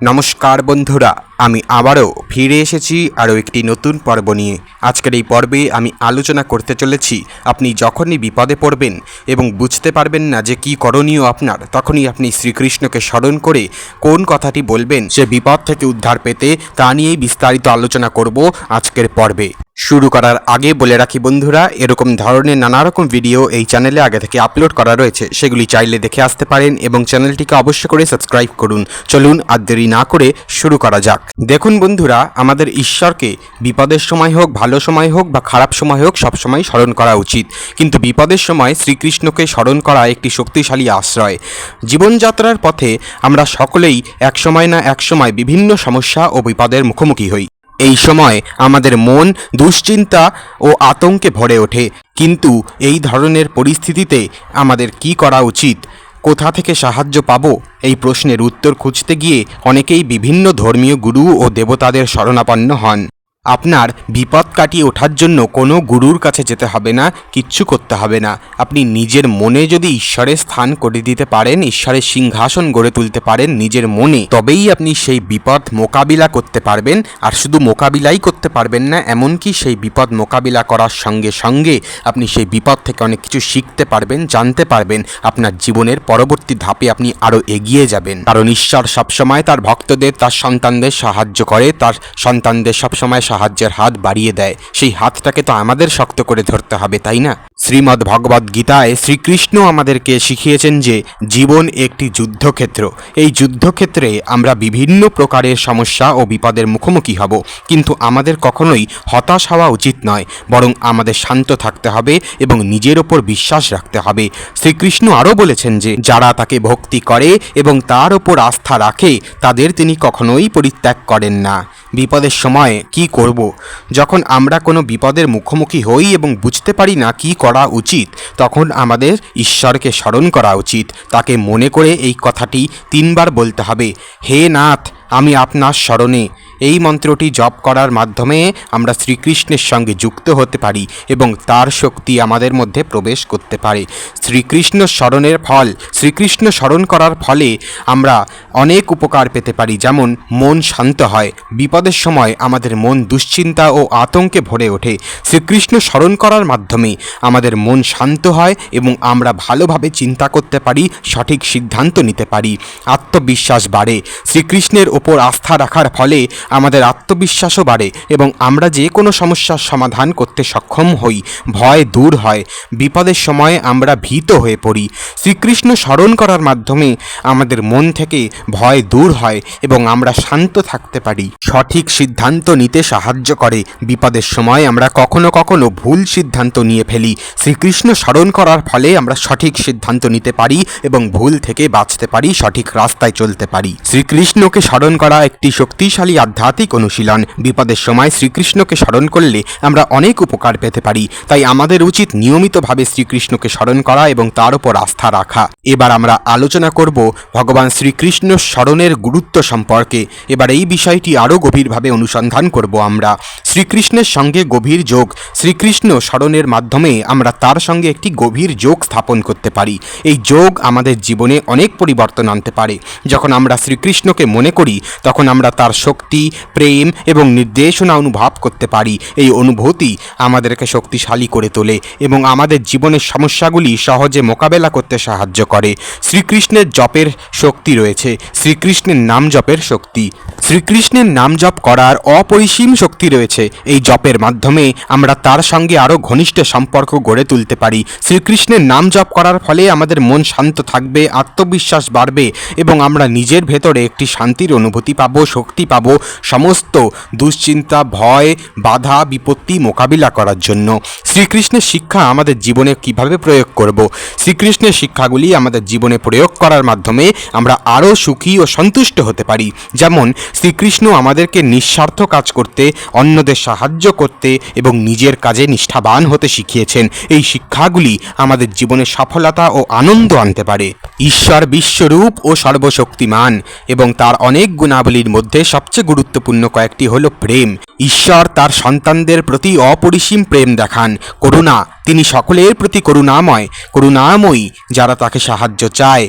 নমস্কার বন্ধুরা আমি আবারও ফিরে এসেছি আরও একটি নতুন পর্ব নিয়ে। আজকের এই পর্বে আমি আলোচনা করতে চলেছি। আপনি যখনই বিপদে পড়বেন এবং বুঝতে পারবেন না যে কি করণীয় আপনার, তখনই আপনি শ্রীকৃষ্ণকে স্মরণ করে কোন কথাটি বলবেন, সে বিপদ থেকে উদ্ধার পেতে তা নিয়েই বিস্তারিত আলোচনা করব আজকের পর্বে। শুরু করার আগে বলে রাখি বন্ধুরা, এরকম ধরনের নানা রকম ভিডিও এই চ্যানেলে আগে থেকে আপলোড করা রয়েছে। সেগুলি চাইলে দেখে আসতে পারেন এবং চ্যানেলটিকে অবশ্য করে সাবস্ক্রাইব করুন। চলুন আর দেরি না করে শুরু করা যাক। দেখুন বন্ধুরা, আমাদের ঈশ্বরকে বিপদের সময় হোক, ভালো সময় হোক বা খারাপ সময় হোক সবসময় স্মরণ করা উচিত। কিন্তু বিপদের সময় শ্রীকৃষ্ণকে স্মরণ করা একটি শক্তিশালী আশ্রয়। জীবনযাত্রার পথে আমরা সকলেই একসময় না একসময় বিভিন্ন সমস্যা ও বিপদের মুখোমুখি হই। এই সময় আমাদের মন দুশ্চিন্তা ও আতঙ্কে ভরে ওঠে। কিন্তু এই ধরনের পরিস্থিতিতে আমাদের কি করা উচিত? কোথা থেকে সাহায্য পাব? এই প্রশ্নের উত্তর খুঁজতে গিয়ে অনেকেই বিভিন্ন ধর্মীয় গুরু ও দেবতাদের শরণাপন্ন হন। আপনার বিপদ কাটিয়ে ওঠার জন্য কোনো গুরুর কাছে যেতে হবে না, কিচ্ছু করতে হবে না। আপনি নিজের মনে যদি ঈশ্বরের স্থান করে দিতে পারেন, ঈশ্বরের সিংহাসন গড়ে তুলতে পারেন নিজের মনে, তবেই আপনি সেই বিপদ মোকাবিলা করতে পারবেন। আর শুধু মোকাবিলাই করতে পারবেন না, এমনকি সেই বিপদ মোকাবিলা করার সঙ্গে সঙ্গে আপনি সেই বিপদ থেকে অনেক কিছু শিখতে পারবেন, জানতে পারবেন। আপনার জীবনের পরবর্তী ধাপে আপনি আরও এগিয়ে যাবেন। কারণ ঈশ্বর সবসময় তার ভক্তদের, তার সন্তানদের সাহায্য করে, তার সন্তানদের সবসময় সাহায্যের হাত বাড়িয়ে দেয়। সেই হাতটাকে তো আমাদের শক্ত করে ধরতে হবে, তাই না? শ্রীমদ্ ভগবদ গীতায় শ্রীকৃষ্ণ আমাদেরকে শিখিয়েছেন যে জীবন একটি যুদ্ধক্ষেত্র। এই যুদ্ধক্ষেত্রে আমরা বিভিন্ন প্রকারের সমস্যা ও বিপদের মুখোমুখি হব। কিন্তু আমাদের কখনোই হতাশ হওয়া উচিত নয়, বরং আমাদের শান্ত থাকতে হবে এবং নিজের ওপর বিশ্বাস রাখতে হবে। শ্রীকৃষ্ণ আরও বলেছেন যে, যারা তাকে ভক্তি করে এবং তার ওপর আস্থা রাখে, তাদের তিনি কখনোই পরিত্যাগ করেন না। বিপদের সময় কি করব? যখন আমরা কোনো বিপদের মুখোমুখি হই এবং বুঝতে পারি না কি করা উচিত, তখন আমাদের ঈশ্বরকে স্মরণ করা উচিত। তাকে মনে করে এই কথাটি তিনবার বলতে হবে। হে নাথ, আমি আপনার স্মরণে এই মন্ত্রটি জপ করার মাধ্যমে আমরা শ্রীকৃষ্ণের সঙ্গে যুক্ত হতে পারি এবং তার শক্তি আমাদের মধ্যে প্রবেশ করতে পারে। শ্রীকৃষ্ণ স্মরণের ফল, শ্রীকৃষ্ণ স্মরণ করার ফলে আমরা অনেক উপকার পেতে পারি, যেমন মন শান্ত হয়, বিপদের সময় আমাদের মন দুশ্চিন্তা ও আতঙ্কে ভরে ওঠে। শ্রীকৃষ্ণ স্মরণ করার মাধ্যমে আমাদের মন শান্ত হয় এবং আমরা ভালোভাবে চিন্তা করতে পারি, সঠিক সিদ্ধান্ত নিতে পারি, আত্মবিশ্বাস বাড়ে। শ্রীকৃষ্ণের ওপর আস্থা রাখার ফলে আমাদের আত্মবিশ্বাসও বাড়ে এবং আমরা যে কোনো সমস্যার সমাধান করতে সক্ষম হই, ভয় দূর হয়। বিপদের সময়ে আমরা ভীত হয়ে পড়ি। শ্রীকৃষ্ণ স্মরণ করার মাধ্যমে আমাদের মন থেকে ভয় দূর হয় এবং আমরা শান্ত থাকতে পারি। সঠিক সিদ্ধান্ত নিতে সাহায্য করে। বিপদের সময় আমরা কখনো কখনো ভুল সিদ্ধান্ত নিয়ে ফেলি। শ্রীকৃষ্ণ স্মরণ করার ফলে আমরা সঠিক সিদ্ধান্ত নিতে পারি এবং ভুল থেকে বাঁচতে পারি, সঠিক রাস্তায় চলতে পারি। শ্রীকৃষ্ণকে স্মরণ করা একটি শক্তিশালী আধ্যাত্মিক অনুশীলন। বিপদের সময় শ্রীকৃষ্ণকে স্মরণ করলে আমরা অনেক উপকার পেতে পারি। তাই আমাদের উচিত নিয়মিতভাবে শ্রীকৃষ্ণকে স্মরণ করা এবং তার উপর আস্থা রাখা। এবার আমরা আলোচনা করব ভগবান শ্রীকৃষ্ণ স্মরণের গুরুত্ব সম্পর্কে। এবার এই বিষয়টি আরও গভীরভাবে অনুসন্ধান করব আমরা। শ্রীকৃষ্ণের সঙ্গে গভীর যোগ। শ্রীকৃষ্ণ স্মরণের মাধ্যমে আমরা তার সঙ্গে একটি গভীর যোগ স্থাপন করতে পারি। এই যোগ আমাদের জীবনে অনেক পরিবর্তন আনতে পারে। যখন আমরা শ্রীকৃষ্ণকে মনে করি, তখন আমরা তার শক্তি প্রেম এবং নির্দেশনা অনুভব করতে পারি। এই অনুভূতি আমাদেরকে শক্তিশালী করে তোলে এবং আমাদের জীবনের সমস্যাগুলি সহজে মোকাবেলা করতে সাহায্য করে। শ্রীকৃষ্ণের জপের শক্তি রয়েছে। শ্রীকৃষ্ণের নাম জপের শক্তি। শ্রীকৃষ্ণের নাম জপ করার অপরিসীম শক্তি রয়েছে। এই জপের মাধ্যমে আমরা তার সঙ্গে আরও ঘনিষ্ঠ সম্পর্ক গড়ে তুলতে পারি। শ্রীকৃষ্ণের নাম জপ করার ফলে আমাদের মন শান্ত থাকবে, আত্মবিশ্বাস বাড়বে এবং আমরা নিজের ভেতরে একটি শান্তির অনুভূতি পাবো, শক্তি পাবো সমস্ত দুশ্চিন্তা, ভয়, বাধা, বিপত্তি মোকাবিলা করার জন্য। শ্রীকৃষ্ণের শিক্ষা আমাদের জীবনে কীভাবে প্রয়োগ করব? শ্রীকৃষ্ণের শিক্ষাগুলি আমাদের জীবনে প্রয়োগ করার মাধ্যমে আমরা আরও সুখী ও সন্তুষ্ট হতে পারি। যেমন, শ্রীকৃষ্ণ আমাদেরকে নিঃস্বার্থ কাজ করতে, অন্যদের সাহায্য করতে এবং নিজের কাজে নিষ্ঠাবান হতে শিখিয়েছেন। এই শিক্ষাগুলি আমাদের জীবনে সফলতা ও আনন্দ আনতে পারে। ঈশ্বর বিশ্বরূপ ও সর্বশক্তিমান এবং তার অনেক গুণাবলীর মধ্যে সবচেয়ে গুরুত্বপূর্ণ কয়েকটি হলো প্রেম। ঈশ্বর তার সন্তানদের প্রতি অপরিসীম প্রেম দেখান। করুণা, তিনি সকলের প্রতি করুণাময়। করুণাময়ী যারা তাকে সাহায্য চায়,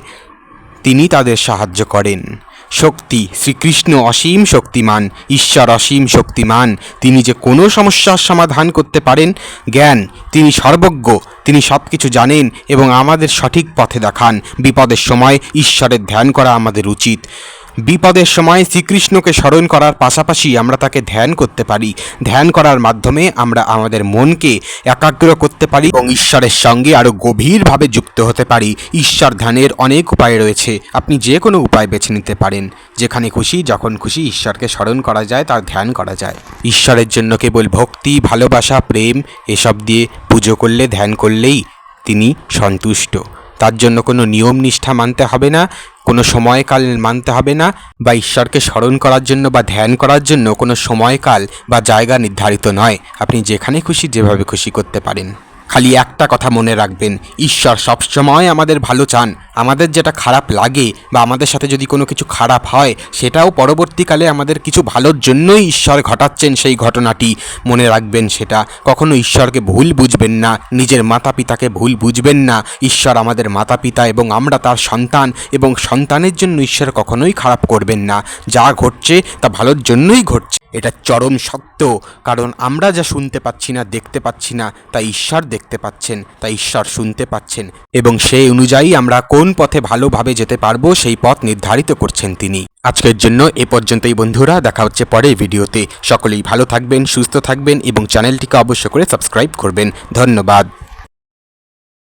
তিনি তাদের সাহায্য করেন। শক্তি, শ্রীকৃষ্ণ অসীম শক্তিমান, ঈশ্বর অসীম শক্তিমান। তিনি যে কোনো সমস্যার সমাধান করতে পারেন। জ্ঞান, তিনি সর্বজ্ঞ। তিনি সব কিছু জানেন এবং আমাদের সঠিক পথে দেখান। বিপদের সময় ঈশ্বরের ধ্যান করা আমাদের উচিত। বিপদের সময় শ্রীকৃষ্ণকে স্মরণ করার পাশাপাশি আমরা তাকে ধ্যান করতে পারি। ধ্যান করার মাধ্যমে আমরা আমাদের মনকে একাগ্র করতে পারি এবং ঈশ্বরের সঙ্গে আরও গভীরভাবে যুক্ত হতে পারি। ঈশ্বর ধ্যানের অনেক উপায় রয়েছে। আপনি যে কোনো উপায় বেছে নিতে পারেন। যেখানে খুশি, যখন খুশি ঈশ্বরকে স্মরণ করা যায়, তার ধ্যান করা যায়। ঈশ্বরের জন্য কেবল ভক্তি, ভালোবাসা, প্রেম, এসব দিয়ে পুজো করলে, ধ্যান করলেই তিনি সন্তুষ্ট। তার জন্য কোনো নিয়ম নিষ্ঠা মানতে হবে না, কোনো সময়কাল মানতে হবে না, বা ঈশ্বরকে স্মরণ করার জন্য বা ধ্যান করার জন্য কোনো সময়কাল বা জায়গা নির্ধারিত নয়। আপনি যেখানে খুশি যেভাবে খুশি করতে পারেন। খালি একটা কথা মনে রাখবেন, ঈশ্বর সবসময় আমাদের ভালো চান। আমাদের যেটা খারাপ লাগে বা আমাদের সাথে যদি কোনো কিছু খারাপ হয়, সেটাও পরবর্তীকালে আমাদের কিছু ভালোর জন্যই ঈশ্বর ঘটাচ্ছেন সেই ঘটনাটি। মনে রাখবেন সেটা। কখনো ঈশ্বরকে ভুল বুঝবেন না, নিজের মাতা পিতাকে ভুল বুঝবেন না। ঈশ্বর আমাদের মাতা পিতা এবং আমরা তার সন্তান এবং সন্তানের জন্য ঈশ্বর কখনোই খারাপ করবেন না। যা ঘটছে, তা ভালোর জন্যই ঘটছে। এটা চরম সত্য। কারণ আমরা যা শুনতে পাচ্ছি না, দেখতে পাচ্ছি না, তা ঈশ্বর দেখতে পাচ্ছেন, তা ঈশ্বর শুনতে পাচ্ছেন। এবং সেই অনুযায়ী আমরা কোন পথে ভালোভাবে যেতে পারব, সেই পথ নির্ধারিত করছেন তিনি। আজকের জন্য এ পর্যন্তই বন্ধুরা, দেখা হচ্ছে পরের ভিডিওতে। সকলেই ভালো থাকবেন, সুস্থ থাকবেন এবং চ্যানেলটিকে অবশ্য করে সাবস্ক্রাইব করবেন। ধন্যবাদ।